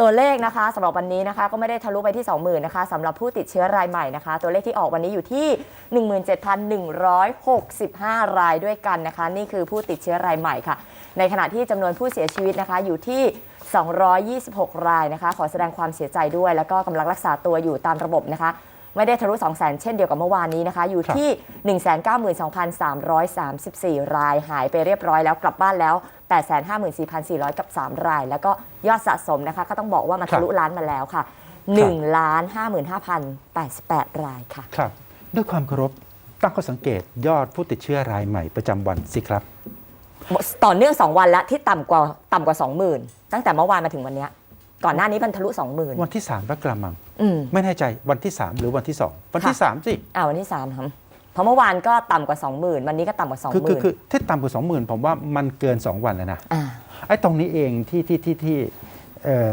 ตัวเลขนะคะสำหรับวันนี้นะคะก็ไม่ได้ทะลุไปที่ 20,000นะคะสำหรับผู้ติดเชื้อรายใหม่นะคะ ตัวเลขที่ออกวันนี้อยู่ที่ 17,165 รายด้วยกันนะคะ นี่คือผู้ติดเชื้อรายใหม่ค่ะ ในขณะที่จำนวนผู้เสียชีวิตนะคะอยู่ที่226 รายนะคะ ขอแสดงความเสียใจด้วย แล้วก็กำลังรักษาตัวอยู่ตามระบบนะคะ ไม่ได้ทะลุ200,000 เช่นเดียวกับเมื่อวานนี้นะคะ อยู่ที่ 192,334 รายหายไปเรียบร้อยแล้วกลับบ้านแล้ว 854,400 กับ 3 ราย แล้วก็ยอดสะสมนะคะ ก็ต้องบอกว่ามันทะลุล้านมาแล้วค่ะ1ล้าน55,088 รายค่ะ ครับ ด้วยความเคารพตั้งข้อสังเกตยอดผู้ติดเชื้อรายใหม่ประจำวันสิครับ ต่อเนื่อง 2 วันแล้วที่ต่ำกว่าต่ำกว่า 20,000 ตั้งแต่เมื่อวานมาถึงวันเนี้ย ก่อนหน้านี้มันทะลุ20,000วันที่3รักกระมังอืมไม่แน่ใจวันที่3หรือวันที่2วันที่ค่ะ3สิอ่าวันที่3ครับเพราะเมื่อวานก็ต่ำกว่า 20,000 วันนี้ก็ต่ำกว่าคือคือคือ20,000ที่ต่ำกว่า 20,000 ผมว่ามันเกิน 2 วันแล้วนะอ่าไอ้ตรงนี้เองที่ที่ที่ที่เอ่อ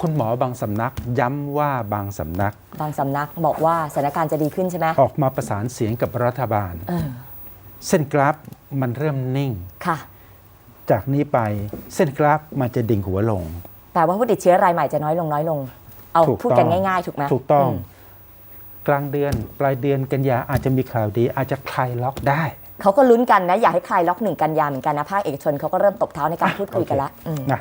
คุณหมอบางสำนักย้ำว่าบางสำนัก บางสำนักบอกว่าสถานการณ์จะดีขึ้นใช่ไหมออกมาประสานเสียงกับรัฐบาลเออเส้นกราฟมันเริ่มนิ่งค่ะ จากนี้ไปเส้นกราฟมันจะดิ่งหัวลง แต่ว่าผู้ติดเชื้อรายใหม่จะน้อยลงน้อยลง เอาถูกพูดกันต้องง่ายๆ ถูกไหมถูกต้องมกลางเดือนปลายเดือนกันยาอาจจะมีข่าวดี อาจจะคลายล็อกได้ เขาก็ลุ้นกันนะ อยากให้คลายล็อกหนึ่งกันยาเหมือนกันนะภาคเอกชนเขาก็เริ่มตบเท้าในการพูดคุยกันละอืมนะ